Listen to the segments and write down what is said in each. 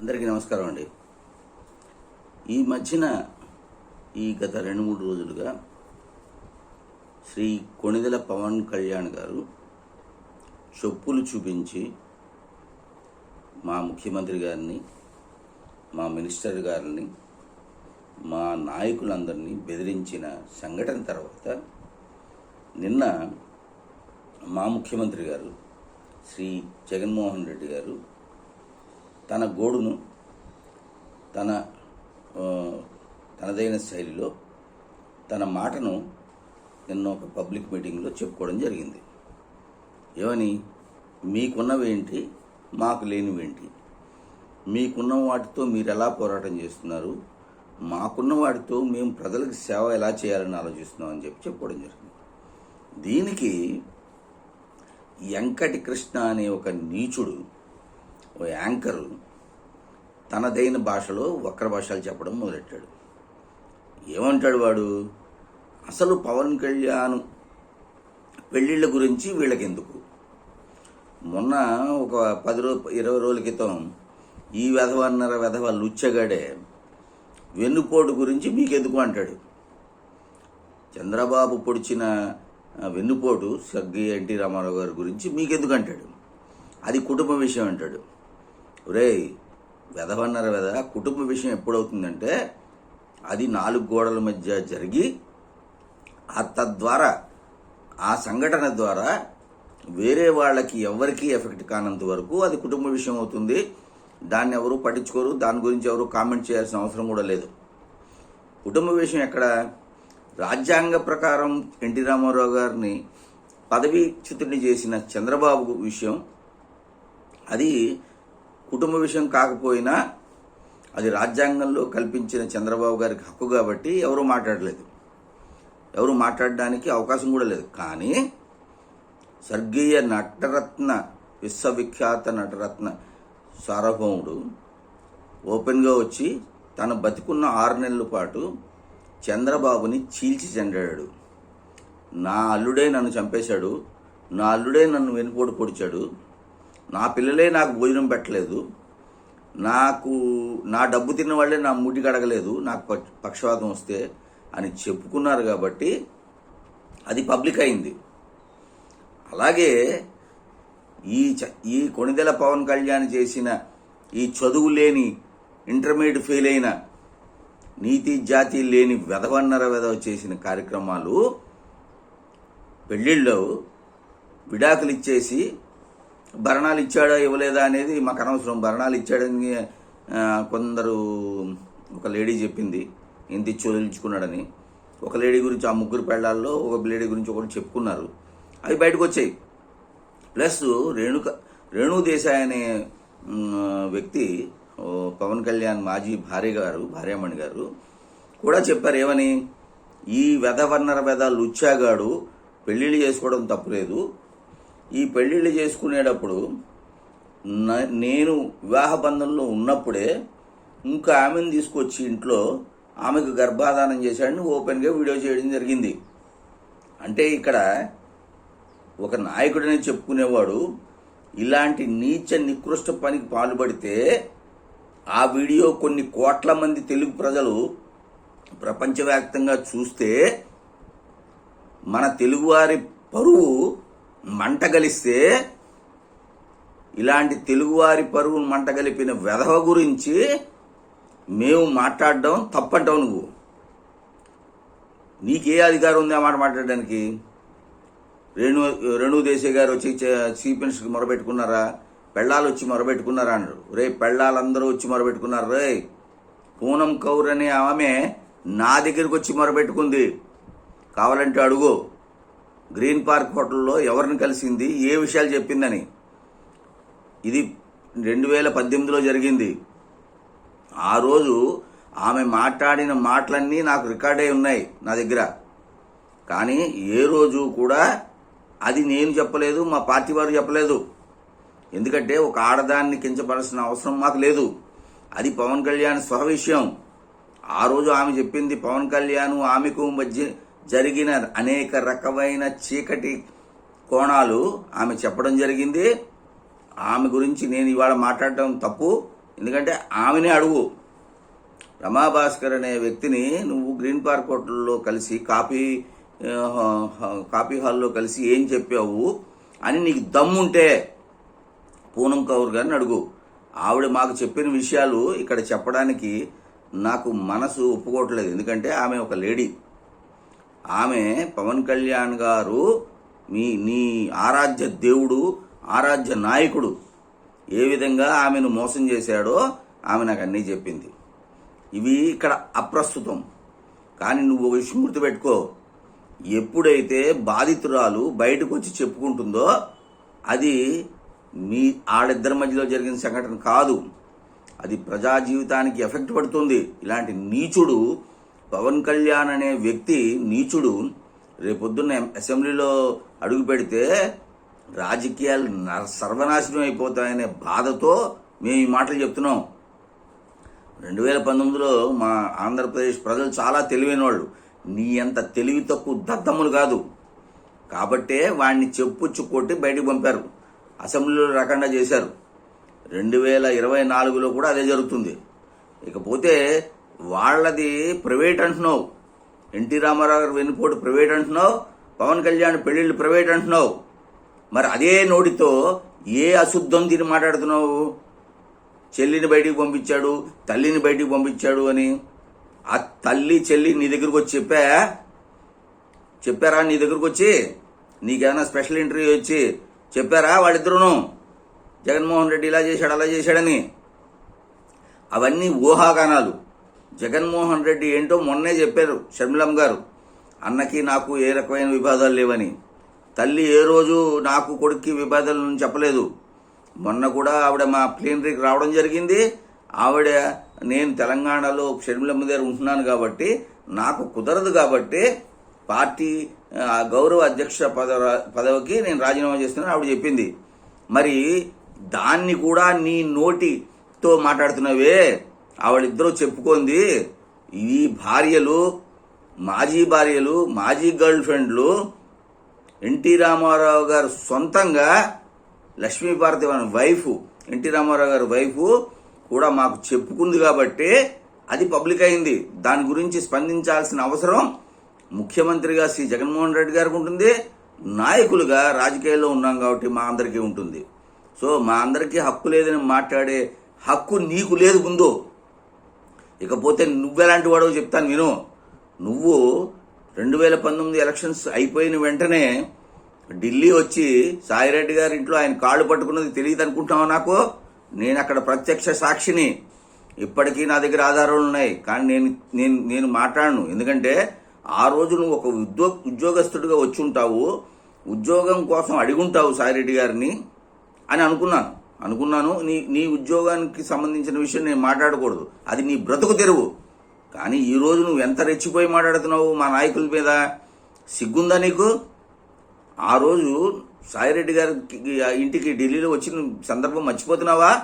అందరికీ నమస్కారం అండి. ఈ మధ్యన ఈ గత రెండు మూడు రోజులుగా శ్రీ కొణిదెల పవన్ కళ్యాణ్ గారు చెప్పులు చూపించి మా ముఖ్యమంత్రి గారిని మా మినిస్టర్ గారిని మా నాయకులందరినీ బెదిరించిన సంఘటన తర్వాత నిన్న మా ముఖ్యమంత్రి గారు శ్రీ జగన్మోహన్ రెడ్డి గారు తన గోడును తన తనదైన శైలిలో తన మాటను నిన్న ఒక పబ్లిక్ మీటింగ్లో చెప్పుకోవడం జరిగింది. ఏమని? మీకున్నవేంటి మాకు లేనివేంటి మీకున్న వాటితో మీరు ఎలా పోరాటం చేస్తున్నారు? మాకున్న వాటితో మేము ప్రజలకు సేవ ఎలా చేయాలని ఆలోచిస్తున్నాం అని చెప్పి చెప్పుకోవడం జరిగింది. దీనికి వెంకటి కృష్ణ అనే ఒక నీచుడు ఓ యాంకరు తనదైన భాషలో వక్ర భాషలు చెప్పడం మొదలెట్టాడు. ఏమంటాడు వాడు? అసలు పవన్ కళ్యాణ్ పెళ్ళిళ్ళ గురించి వీళ్ళకెందుకు? మొన్న ఒక పది రోజు ఇరవై రోజుల క్రితం ఈ వెధవన్నర వెధవ లుచ్చగాడే వెన్నుపోటు గురించి మీకెందుకు అంటాడు? చంద్రబాబు పొడిచిన వెన్నుపోటు సగ్గి ఎన్టీ రామారావు గారి గురించి మీకెందుకు అంటాడు? అది కుటుంబ విషయం అంటాడు. ఒరేయ్ వెధవన్నర వెధ కుటుంబ విషయం ఎప్పుడవుతుందంటే అది నాలుగు గోడల మధ్య జరిగి ఆ తద్వారా ఆ సంఘటన ద్వారా వేరే వాళ్ళకి ఎవరికి ఎఫెక్ట్ కానంత వరకు అది కుటుంబ విషయం అవుతుంది. దాన్ని ఎవరు పట్టించుకోరు దాని గురించి ఎవరు కామెంట్ చేయాల్సిన అవసరం కూడా లేదు. కుటుంబ విషయం ఎక్కడ? రాజ్యాంగ ప్రకారం ఎన్టీ రామారావు గారిని పదవీచ్యుతుడిని చేసిన చంద్రబాబు విషయం అది కుటుంబ విషయం కాకపోయినా అది రాజ్యాంగంలో కల్పించిన చంద్రబాబు గారికి హక్కు కాబట్టి ఎవరూ మాట్లాడలేదు. ఎవరు మాట్లాడడానికి అవకాశం కూడా లేదు. కానీ స్వర్గీయ నటరత్న విశ్వవిఖ్యాత నటరత్న సార్వభౌముడు ఓపెన్గా వచ్చి తన బతికున్న ఆరు నెలల పాటు చంద్రబాబుని చీల్చి చెండాడు. నా అల్లుడే నన్ను చంపేశాడు. నా అల్లుడే నన్ను వెనుపోటు పొడిచాడు. నా పిల్లలే నాకు భోజనం పెట్టలేదు. నాకు నా డబ్బు తిన్న వాళ్ళే నా ముడి కడగలేదు నాకు పక్ష- పక్షవాతం వస్తే అని చెప్పుకున్నారు కాబట్టి అది పబ్లిక్ అయింది. అలాగే ఈ చ- ఈ కొణిదెల పవన్ కళ్యాణ్ చేసిన ఈ చదువు లేని ఇంటర్మీడియట్ ఫెయిల్ అయిన నీతి జాతి లేని వెధవన్నర వెధవ చేసిన కార్యక్రమాలు పెళ్ళిళ్ళు విడాకులు ఇచ్చేసి భరణాలు ఇచ్చాడా ఇవ్వలేదా అనేది మాకు అనవసరం. భరణాలు ఇచ్చాడని కొందరు ఒక లేడీ చెప్పింది. ఇంత ఇచ్చి ఒక లేడీ గురించి ఆ ముగ్గురు పెళ్ళాల్లో ఒక లేడీ గురించి ఒకటి చెప్పుకున్నారు. అవి బయటకు వచ్చాయి. ప్లస్ రేణుక రేణు దేశాయ్ అనే వ్యక్తి పవన్ కళ్యాణ్ మాజీ భార్య గారు భార్యామణి గారు కూడా చెప్పారు ఏమని? ఈ వెధవర్ణర వెధ లుచ్చాగాడు పెళ్ళిళ్ళు చేసుకోవడం తప్పులేదు. ఈ పెళ్ళిళ్ళు చేసుకునేటప్పుడు నేను వివాహ బంధంలో ఉన్నప్పుడే ఇంకా ఆమెను తీసుకొచ్చి ఇంట్లో ఆమెకు గర్భాధానం చేశాడని ఓపెన్గా వీడియో చేయడం జరిగింది. అంటే ఇక్కడ ఒక నాయకుడని చెప్పుకునేవాడు ఇలాంటి నీచ నికృష్ట పనికి పాల్పడితే ఆ వీడియో కొన్ని కోట్ల మంది తెలుగు ప్రజలు ప్రపంచవ్యాప్తంగా చూస్తే మన తెలుగువారి పరువు మంటగలిస్తే ఇలాంటి తెలుగువారి పరువు మంటగలిపిన వెధవ గురించి మేము మాట్లాడడం తప్పంటావు నువ్వు. నీకే అధికారం ఉంది ఆ మాట మాట్లాడడానికి? రేణు రేణు దేశాయ్ గారు వచ్చి చీఫ్ మినిస్టర్కి మొరబెట్టుకున్నారా? పెళ్ళాలు వచ్చి మొరబెట్టుకున్నారా అన్నాడు రే పెళ్ళాలందరూ వచ్చి మొరబెట్టుకున్నారు. రే పూనం కౌర్ అనే ఆమె నా దగ్గరికి వచ్చి మొరబెట్టుకుంది. కావాలంటే అడుగు. గ్రీన్ పార్క్ హోటల్లో ఎవరిని కలిసింది ఏ విషయాలు చెప్పిందని. ఇది రెండు వేల పద్దెనిమిదిలో జరిగింది. ఆ రోజు ఆమె మాట్లాడిన మాటలన్నీ నాకు రికార్డ్ అయి ఉన్నాయి నా దగ్గర. కానీ ఏ రోజు కూడా అది నేను చెప్పలేదు మా పార్టీ వారు చెప్పలేదు. ఎందుకంటే ఒక ఆడదాన్ని కించపడాల్సిన అవసరం మాకు లేదు. అది పవన్ కళ్యాణ్ స్వర విషయం. ఆ రోజు ఆమె చెప్పింది పవన్ కళ్యాణ్ ఆమెకు మధ్య జరిగిన అనేక రకమైన చీకటి కోణాలు ఆమె చెప్పడం జరిగింది. ఆమె గురించి నేను ఇవాళ మాట్లాడటం తప్పు. ఎందుకంటే ఆమెనే అడుగు. రమాభాస్కర్ అనే వ్యక్తిని నువ్వు గ్రీన్ పార్క్ హోటల్లో కలిసి కాఫీ కాఫీ హాల్లో కలిసి ఏం చెప్పావు అని నీకు దమ్ముంటే పూనం కౌర్ గారిని అడుగు. ఆవిడ మాకు చెప్పిన విషయాలు ఇక్కడ చెప్పడానికి నాకు మనసు ఒప్పుకోవట్లేదు. ఎందుకంటే ఆమె ఒక లేడీ. ఆమె పవన్ కళ్యాణ్ గారు మీ నీ ఆరాధ్య దేవుడు ఆరాధ్య నాయకుడు. ఏ విధంగా ఆమెను మోసం చేశాడో ఆమె నాకు అన్నీ చెప్పింది. ఇవి ఇక్కడ అప్రస్తుతం. కానీ నువ్వు ఒక విషయం గుర్తుపెట్టుకో. ఎప్పుడైతే బాధితురాలు బయటకు వచ్చి చెప్పుకుంటుందో అది మీ ఆడిద్దరి మధ్యలో జరిగిన సంఘటన కాదు. అది ప్రజా జీవితానికి ఎఫెక్ట్ పడుతుంది. ఇలాంటి నీచుడు పవన్ కళ్యాణ్ అనే వ్యక్తి నీచుడు. రేపొద్దున్న అసెంబ్లీలో అడుగు పెడితే రాజకీయాలు సర్వనాశనం అయిపోతాయనే బాధతో మేము ఈ మాటలు చెప్తున్నాం. రెండు వేల పంతొమ్మిదిలో మా ఆంధ్రప్రదేశ్ ప్రజలు చాలా తెలివైన వాళ్ళు నీ అంత తెలివి తక్కువ దద్దములు కాదు. కాబట్టే వాడిని చెప్పుచ్చు కొట్టి బయటకు పంపారు. అసెంబ్లీలో రకంగా చేశారు. రెండు వేల ఇరవై నాలుగులో కూడా అదే జరుగుతుంది. ఇకపోతే వాళ్ళది ప్రైవేట్ అంటున్నావు. ఎన్టీ రామారావు గారు వెన్నుపోటు ప్రైవేట్ అంటున్నావు. పవన్ కళ్యాణ్ పెళ్ళిళ్ళు ప్రైవేట్ అంటున్నావు. మరి అదే నోటితో ఏ అశుద్ధం తిని మాట్లాడుతున్నావు? చెల్లిని బయటికి పంపించాడు తల్లిని బయటికి పంపించాడు అని. ఆ తల్లి చెల్లి నీ దగ్గరకు వచ్చి చెప్పా? చెప్పారా నీ దగ్గరకు వచ్చి? నీకేమైనా స్పెషల్ ఇంటర్వ్యూ వచ్చి చెప్పారా వాళ్ళిద్దరును? జగన్మోహన్ రెడ్డి ఇలా చేశాడు అలా చేశాడని. అవన్నీ ఊహాగానాలు. జగన్మోహన్ రెడ్డి ఏంటో మొన్నే చెప్పారు షర్మిలం గారు. అన్నకి నాకు ఏ రకమైన విభేదాలు లేవని. తల్లి ఏ రోజు నాకు కొడుక్కి విభేదాలు చెప్పలేదు. మొన్న కూడా ఆవిడ మా ప్లీనరీకి రావడం జరిగింది. ఆవిడ నేను తెలంగాణలో షర్మిలమ్మ దగ్గర ఉంటున్నాను కాబట్టి నాకు కుదరదు కాబట్టి పార్టీ ఆ, గౌరవ అధ్యక్ష పదవ పదవికి నేను రాజీనామా చేస్తున్నాను ఆవిడ చెప్పింది. మరి దాన్ని కూడా నీ నోటితో మాట్లాడుతున్నావే? ఆవిడిద్దరూ చెప్పుకుంది ఈ భార్యలు మాజీ భార్యలు మాజీ గర్ల్ ఫ్రెండ్లు ఎన్టీ రామారావు గారు సొంతంగా లక్ష్మీభారతి వారి వైఫ్ ఎన్టీ రామారావు గారి వైఫ్ కూడా మాకు చెప్పుకుంది కాబట్టి అది పబ్లిక్ అయింది. దాని గురించి స్పందించాల్సిన అవసరం ముఖ్యమంత్రిగా శ్రీ జగన్మోహన్ రెడ్డి గారికి ఉంటుంది. నాయకులుగా రాజకీయాల్లో ఉన్నాం కాబట్టి మా అందరికీ ఉంటుంది. సో మా అందరికీ హక్కు లేదని మాట్లాడే హక్కు నీకు లేదు ముందు. ఇకపోతే నువ్వెలాంటి వాడో చెప్తాను విను. నువ్వు రెండు వేల పంతొమ్మిది ఎలక్షన్స్ అయిపోయిన వెంటనే ఢిల్లీ వచ్చి సాయిరెడ్డి గారి ఇంట్లో ఆయన కాళ్ళు పట్టుకున్నది తెలియదు అనుకుంటున్నావు నాకు? నేను అక్కడ ప్రత్యక్ష సాక్షిని. ఇప్పటికీ నా దగ్గర ఆధారాలు ఉన్నాయి. కానీ నేను నేను నేను మాట్లాడను. ఎందుకంటే ఆ రోజు నువ్వు ఒక ఉద్యో ఉద్యోగస్తుడిగా వచ్చి ఉంటావు. ఉద్యోగం కోసం అడిగుంటావు సాయిరెడ్డి గారిని అని అనుకున్నాను. అనుకున్నాను నీ నీ ఉద్యోగానికి సంబంధించిన విషయం నేను మాట్లాడకూడదు. అది నీ బ్రతుకు తెరువు. కానీ ఈ రోజు నువ్వు ఎంత రెచ్చిపోయి మాట్లాడుతున్నావు మా నాయకుల మీద? సిగ్గుందా నీకు? ఆ రోజు సాయిరెడ్డి గారి ఇంటికి ఢిల్లీలో వచ్చిన సందర్భం మర్చిపోతున్నావా?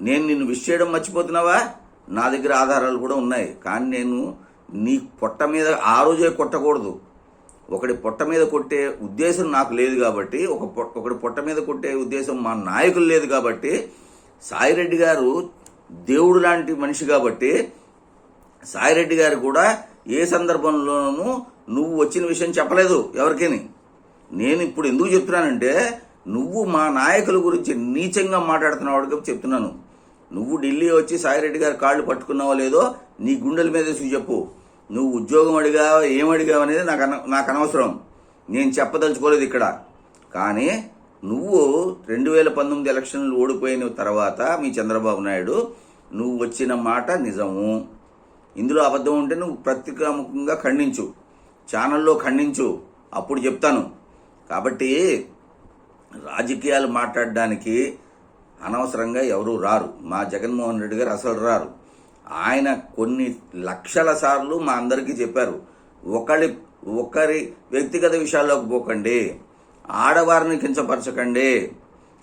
నేను నిన్ను విష్ చేయడం మర్చిపోతున్నావా? నా దగ్గర ఆధారాలు కూడా ఉన్నాయి. కానీ నేను నీ పొట్ట మీద ఆ రోజే కొట్టకూడదు. ఒకటి పొట్ట మీద కొట్టే ఉద్దేశం నాకు లేదు కాబట్టి ఒక ఒకటి పొట్ట మీద కొట్టే ఉద్దేశం మా నాయకులు లేదు కాబట్టి సాయిరెడ్డి గారు దేవుడు లాంటి మనిషి కాబట్టి సాయిరెడ్డి గారు కూడా ఏ సందర్భంలోనూ నువ్వు వచ్చిన విషయం చెప్పలేదు ఎవరికని. నేను ఇప్పుడు ఎందుకు చెప్తున్నానంటే నువ్వు మా నాయకుల గురించి నీచంగా మాట్లాడుతున్నావు చెప్తున్నాను. నువ్వు ఢిల్లీ వచ్చి సాయిరెడ్డి గారు కాళ్ళు పట్టుకున్నావో లేదో నీ గుండెల మీద చూసి చెప్పు. నువ్వు ఉద్యోగం అడిగావా ఏం అనేది నాకు అన నాకు అనవసరం. నేను చెప్పదలుచుకోలేదు ఇక్కడ. కానీ నువ్వు రెండు వేల పంతొమ్మిది ఎలక్షన్లు ఓడిపోయిన తర్వాత మీ చంద్రబాబు నాయుడు నువ్వు వచ్చిన మాట నిజము. ఇందులో అబద్ధం ఉంటే నువ్వు ప్రతిక్రమకంగా ఖండించు. ఛానల్లో ఖండించు. అప్పుడు చెప్తాను. కాబట్టి రాజకీయాలు మాట్లాడడానికి అనవసరంగా ఎవరూ రారు. మా జగన్మోహన్ రెడ్డి గారు అసలు రారు. ఆయన కొన్ని లక్షల సార్లు మా అందరికీ చెప్పారు ఒకరి ఒకరి వ్యక్తిగత విషయాల్లోకి పోకండి ఆడవారిని కించపరచకండి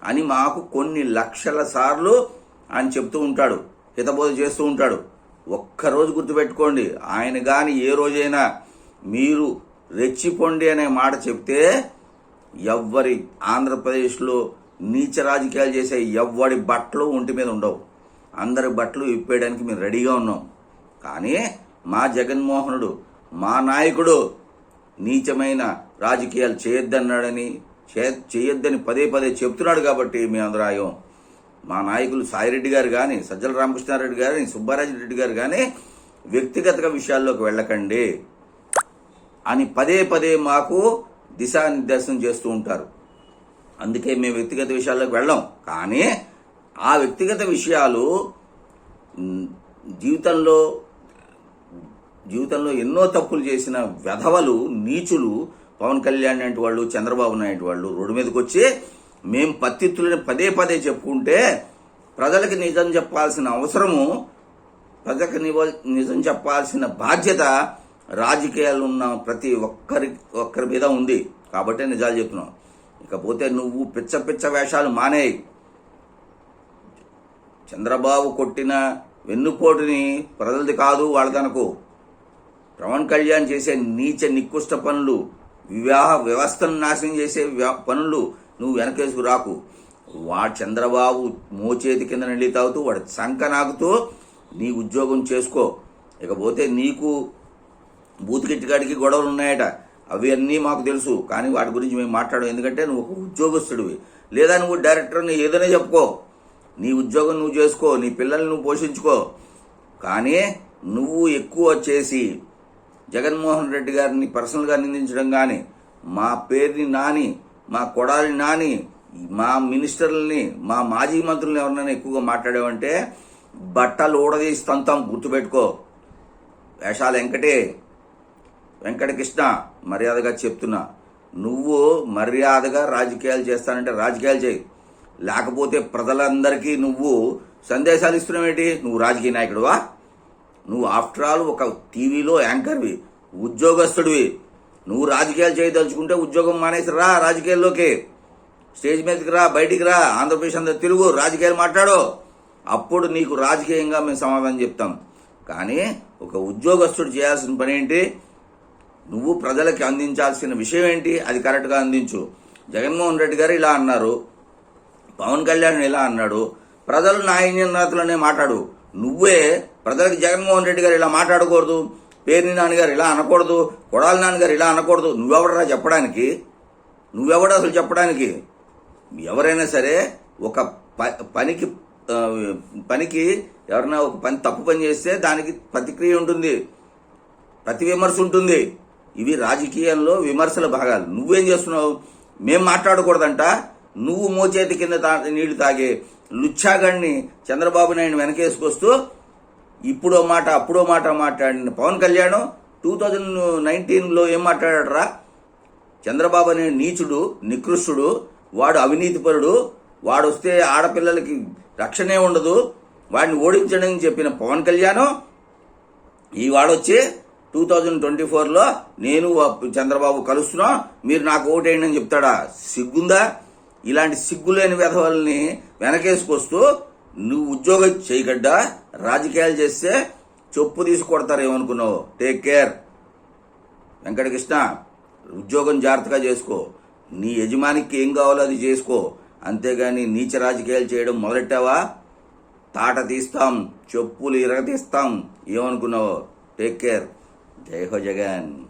అని మాకు కొన్ని లక్షల సార్లు ఆయన చెప్తూ ఉంటాడు హితబోధ చేస్తూ ఉంటాడు. ఒక్కరోజు గుర్తుపెట్టుకోండి ఆయన కానీ ఏ రోజైనా మీరు రెచ్చిపోండి అనే మాట చెప్తే ఎవ్వరి ఆంధ్రప్రదేశ్లో నీచ రాజకీయాలు చేసే ఎవ్వడి బట్టలు ఒంటి మీద ఉండవు. అందరి బట్టలు విప్పేయడానికి మేము రెడీగా ఉన్నాం. కానీ మా జగన్మోహనుడు మా నాయకుడు నీచమైన రాజకీయాలు చేయొద్దన్నాడని చే- చేయొద్దని పదే పదే చెప్తున్నాడు కాబట్టి మేము అందరాయం మా నాయకులు సాయిరెడ్డి గారు కానీ సజ్జల రామకృష్ణారెడ్డి గారు సుబ్బారాజరెడ్డి గారు కానీ వ్యక్తిగత విషయాల్లోకి వెళ్ళకండి అని పదే పదే మాకు దిశానిర్దేశం చేస్తూ ఉంటారు. అందుకే మేము వ్యక్తిగత విషయాల్లోకి వెళ్ళాం. కానీ ఆ వ్యక్తిగత విషయాలు జీవితంలో జీవితంలో ఎన్నో తప్పులు చేసిన వెధవలు నీచులు పవన్ కళ్యాణ్ లాంటి వాళ్ళు చంద్రబాబు నాయుడు వాళ్ళు రోడ్డు మీదకి వచ్చి మేము పత్తిత్తులని పదే పదే చెప్పుకుంటే ప్రజలకు నిజం చెప్పాల్సిన అవసరము ప్రజలకు నివ- నిజం చెప్పాల్సిన బాధ్యత రాజకీయాలు ఉన్న ప్రతి ఒక్కరి ఒక్కరి మీద ఉంది. కాబట్టే నిజాలు చెప్తున్నాం. ఇకపోతే నువ్వు పిచ్చ పిచ్చ వేషాలు మానేయి. చంద్రబాబు కొట్టిన వెన్నుపోటుని ప్రజలది కాదు వాళ్ళదనకు. పవన్ కళ్యాణ్ చేసే నీచ నిక్కుష్ట పనులు వివాహ వ్యవస్థను నాశనం చేసే పనులు నువ్వు వెనకేసుకు రాకు. వాడు చంద్రబాబు మోచేతి కింద నీళ్ళు తాగుతూ వాడు శంఖ నాకుతూ నీ ఉద్యోగం చేసుకో. ఇకపోతే నీకు బూతికిట్టుగాడికి గొడవలు ఉన్నాయట అవి అన్నీ మాకు తెలుసు. కానీ వాటి గురించి మేము మాట్లాడము. ఎందుకంటే నువ్వు ఒక ఉద్యోగస్తుడివి. లేదా నువ్వు డైరెక్టర్ని ఏదైనా చెప్పుకో. నీ ఉద్యోగం నువ్వు చేసుకో నీ పిల్లల్ని నువ్వు పోషించుకో. కానీ నువ్వు ఎక్కువ చేసి జగన్మోహన్ రెడ్డి గారిని పర్సనల్గా నిందించడం కానీ మా పేరుని నాని మా కొడాలి నాని మా మినిస్టర్లని మా మాజీ మంత్రులను ఎవరినైనా ఎక్కువగా మాట్లాడావంటే బట్టలు ఊడదీస్తాం గుర్తుపెట్టుకో. వేషాలు వెంకటే వెంకటకృష్ణ మర్యాదగా చెప్తున్నా. నువ్వు మర్యాదగా రాజకీయాలు చేస్తానంటే రాజకీయాలు చేయి. లేకపోతే ప్రజలందరికీ నువ్వు సందేశాలు ఇస్తున్నావేంటి? నువ్వు రాజకీయ నాయకుడువా? నువ్వు ఆఫ్టర్ ఆల్ ఒక టీవీలో యాంకర్వి ఉద్యోగస్తుడివి. నువ్వు రాజకీయాలు చేయదలుచుకుంటే ఉద్యోగం మానేసి రా రాజకీయాల్లోకి. స్టేజ్ మీదకి రా బయటికి రా ఆంధ్రప్రదేశ్ అందరూ తిరుగు రాజకీయాలు మాట్లాడు. అప్పుడు నీకు రాజకీయంగా మేము సమాధానం చెప్తాం. కానీ ఒక ఉద్యోగస్తుడు చేయాల్సిన పని ఏంటి? నువ్వు ప్రజలకి అందించాల్సిన విషయం ఏంటి? అది కరెక్ట్గా అందించు. జగన్మోహన్ రెడ్డి గారు ఇలా అన్నారు. పవన్ కళ్యాణ్ ఇలా అన్నాడు? ప్రజలు నా నాయకులనే మాట్లాడు. నువ్వే ప్రజలకు జగన్మోహన్ రెడ్డి గారు ఇలా మాట్లాడకూడదు పేరుని నాన్నగారు ఇలా అనకూడదు కొడాలి నాన్నగారు ఇలా అనకూడదు. నువ్వెవడరా చెప్పడానికి? నువ్వెవడ అసలు చెప్పడానికి? ఎవరైనా సరే ఒక ప- పనికి పనికి ఎవరైనా ఒక పని తప్పు పని చేస్తే దానికి ప్రతిక్రియ ఉంటుంది ప్రతి విమర్శ ఉంటుంది. ఇవి రాజకీయంలో విమర్శల భాగాలు. నువ్వేం చేస్తున్నావు? మేం మాట్లాడకూడదంట. నువ్వు మోచేతి కింద తా నీళ్ళు తాగే లుచ్చాగణ్ణి చంద్రబాబు నాయుడు వెనకేసుకొస్తూ ఇప్పుడో మాట అప్పుడో మాట మాట్లాడిన పవన్ కళ్యాణ్ టూ థౌజండ్ నైన్టీన్లో ఏం మాట్లాడాడరా? చంద్రబాబు అనే నీచుడు నికృష్టుడు వాడు అవినీతిపరుడు వాడు వస్తే ఆడపిల్లలకి రక్షణే ఉండదు వాడిని ఓడించడానికి చెప్పిన పవన్ కళ్యాణ్ ఈ వాడొచ్చి టూ థౌజండ్ ట్వంటీ ఫోర్లో నేను చంద్రబాబు కలుస్తున్నాం మీరు నాకు ఓటేయండి అని చెప్తాడా? సిగ్గుందా? ఇలాంటి సిగ్గులేని వెధవల్ని వెనకేసుకొస్తూ నువ్వు ఉద్యోగం చేయగడ్డా రాజకీయాలు చేస్తే చొప్పు తీసి కొడతారేమనుకున్నావు? టేక్ కేర్ వెంకటకృష్ణ ఉద్యోగం జాగ్రత్తగా చేసుకో. నీ యజమానికి ఏం కావాలో అది చేసుకో. అంతేగాని నీచ రాజకీయాలు చేయడం మొదలెట్టావా? తాట తీస్తాం చెప్పులు ఇరగతీస్తాం ఏమనుకున్నావు? టేక్ కేర్ జై హో జగన్.